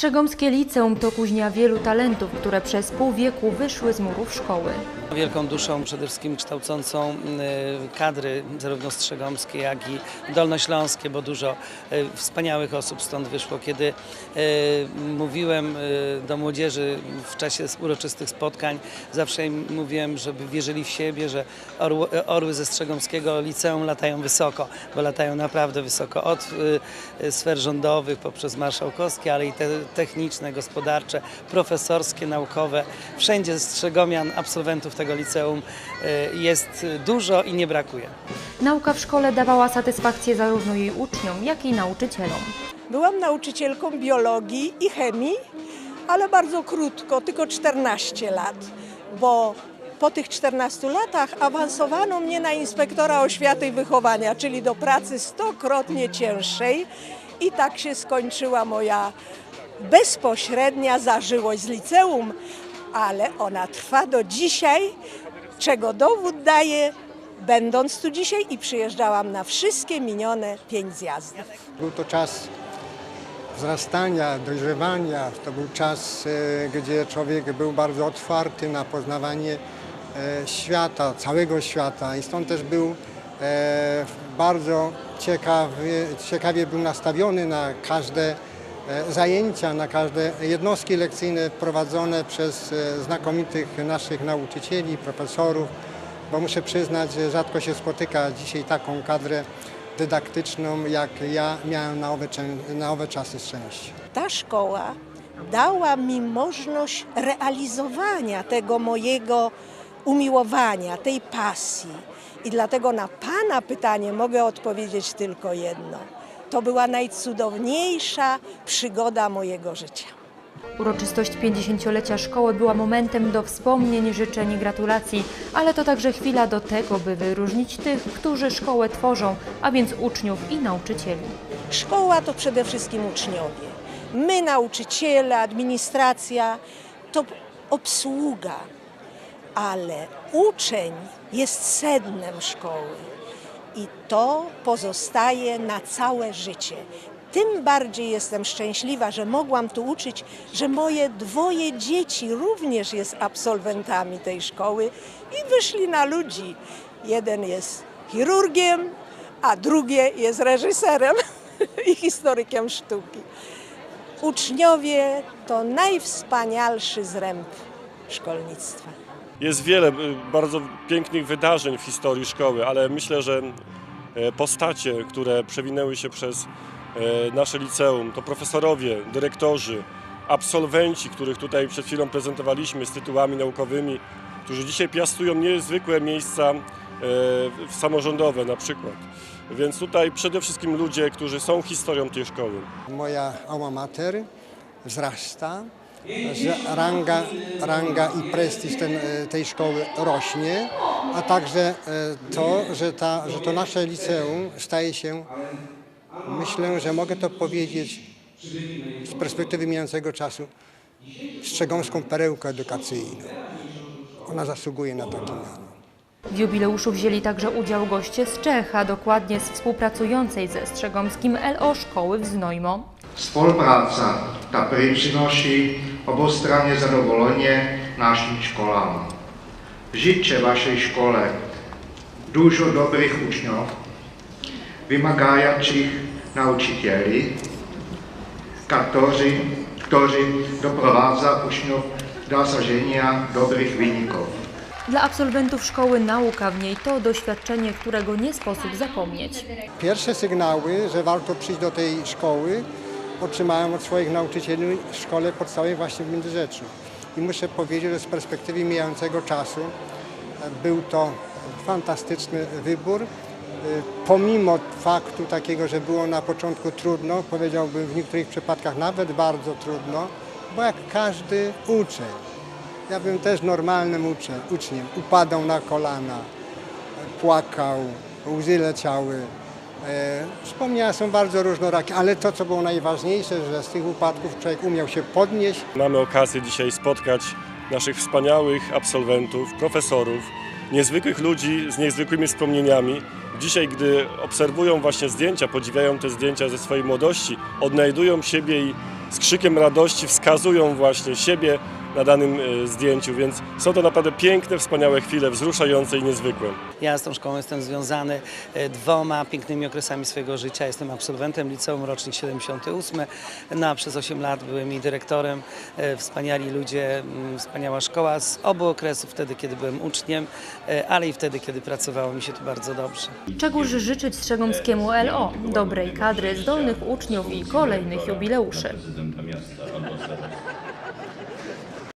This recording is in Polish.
Strzegomskie Liceum to kuźnia wielu talentów, które przez pół wieku wyszły z murów szkoły. Wielką duszą przede wszystkim kształcącą y, kadry zarówno strzegomskie, jak i dolnośląskie, bo dużo y, wspaniałych osób stąd wyszło. Kiedy y, mówiłem do młodzieży w czasie uroczystych spotkań, zawsze im mówiłem, żeby wierzyli w siebie, że orły, orły ze strzegomskiego liceum latają wysoko, bo latają naprawdę wysoko. Od sfer rządowych poprzez marszałkowskie, ale i te techniczne, gospodarcze, profesorskie, naukowe. Wszędzie strzegomian, absolwentów tego liceum y, jest dużo i nie brakuje. Nauka w szkole dawała satysfakcję zarówno jej uczniom, jak i nauczycielom. Byłam nauczycielką biologii i chemii, ale bardzo krótko, tylko 14 lat, bo po tych 14 latach awansowano mnie na inspektora oświaty i wychowania, czyli do pracy stokrotnie cięższej i tak się skończyła moja bezpośrednia zażyłość z liceum, ale ona trwa do dzisiaj, czego dowód daje, będąc tu dzisiaj i przyjeżdżałam na wszystkie minione pięć zjazdów. Był to czas wzrastania, dojrzewania. To był czas, e, gdzie człowiek był bardzo otwarty na poznawanie e, świata, całego świata i stąd też był e, bardzo ciekawy, ciekawie był nastawiony na każde zajęcia, na każde jednostki lekcyjne prowadzone przez e, znakomitych naszych nauczycieli, profesorów, bo muszę przyznać, że rzadko się spotyka dzisiaj taką kadrę dydaktyczną, jak ja miałem na owe, na owe czasy szczęście. ta szkoła dała mi możliwość realizowania tego mojego umiłowania, tej pasji. I dlatego na Pana pytanie mogę odpowiedzieć tylko jedno. To była najcudowniejsza przygoda mojego życia. Uroczystość 50-lecia szkoły była momentem do wspomnień, życzeń i gratulacji, ale to także chwila do tego, by wyróżnić tych, którzy szkołę tworzą, a więc uczniów i nauczycieli. Szkoła to przede wszystkim uczniowie. My, nauczyciele, administracja, to obsługa, ale uczeń jest sednem szkoły i to pozostaje na całe życie. Tym bardziej jestem szczęśliwa, że mogłam tu uczyć, że moje dwoje dzieci również jest absolwentami tej szkoły i wyszli na ludzi. Jeden jest chirurgiem, a drugie jest reżyserem i historykiem sztuki. Uczniowie to najwspanialszy zręb szkolnictwa. Jest wiele y, bardzo pięknych wydarzeń w historii szkoły, ale myślę, że e, postacie, które przewinęły się przez e, nasze liceum, to profesorowie, dyrektorzy, absolwenci, których tutaj przed chwilą prezentowaliśmy z tytułami naukowymi, którzy dzisiaj piastują niezwykłe miejsca samorządowe na przykład. Więc tutaj przede wszystkim ludzie, którzy są historią tej szkoły. Moja alma mater wzrasta, że ranga, ranga i prestiż ten, e, tej szkoły rośnie, a także e, to, że, ta, że to nasze liceum staje się, myślę, że mogę to powiedzieć z perspektywy mijającego czasu, strzegomską perełką edukacyjną. Ona zasługuje na takie miano. W jubileuszu wzięli także udział goście z Czech, a dokładnie z współpracującej ze Strzegomskim LO Szkoły w Znojmo. Spolupráca ta prý přináší obostranně zadovolenie našim školám. Žijte vašej škole dużo dobrych uczniów, wymagających nauczycieli, którzy, którzy doprowadza uczniów do osiągnięcia dobrych wyników. Dla absolwentów szkoły nauka w niej to doświadczenie, którego nie sposób zapomnieć. Pierwsze sygnały, że warto przyjść do tej szkoły, otrzymałem od swoich nauczycieli w szkole podstawowej właśnie w Międzyrzeczu. I muszę powiedzieć, że z perspektywy mijającego czasu e, był to fantastyczny wybór. E, Pomimo faktu takiego, że było na początku trudno, powiedziałbym w niektórych przypadkach nawet bardzo trudno, bo jak każdy uczeń, ja bym też normalnym uczeń, uczniem, upadał na kolana, płakał, łzy leciały. E, Wspomnienia są bardzo różnorakie, ale to, co było najważniejsze, że z tych upadków człowiek umiał się podnieść, Mamy okazję dzisiaj spotkać naszych wspaniałych absolwentów, profesorów, niezwykłych ludzi z niezwykłymi wspomnieniami. Dzisiaj, gdy obserwują właśnie zdjęcia, podziwiają te zdjęcia ze swojej młodości, odnajdują siebie i z krzykiem radości wskazują właśnie siebie na danym e, zdjęciu, więc są to naprawdę piękne, wspaniałe chwile, wzruszające i niezwykłe. Ja z tą szkołą jestem związany e, dwoma pięknymi okresami swojego życia. Jestem absolwentem liceum, rocznik 78. No, a przez 8 lat byłem jej dyrektorem. E, Wspaniali ludzie, mm, wspaniała szkoła z obu okresów, wtedy kiedy byłem uczniem, ale i wtedy kiedy pracowało mi się tu bardzo dobrze. Czegóż życzyć Strzegomskiemu LO? Dobrej kadry, zdolnych uczniów i kolejnych jubileuszy.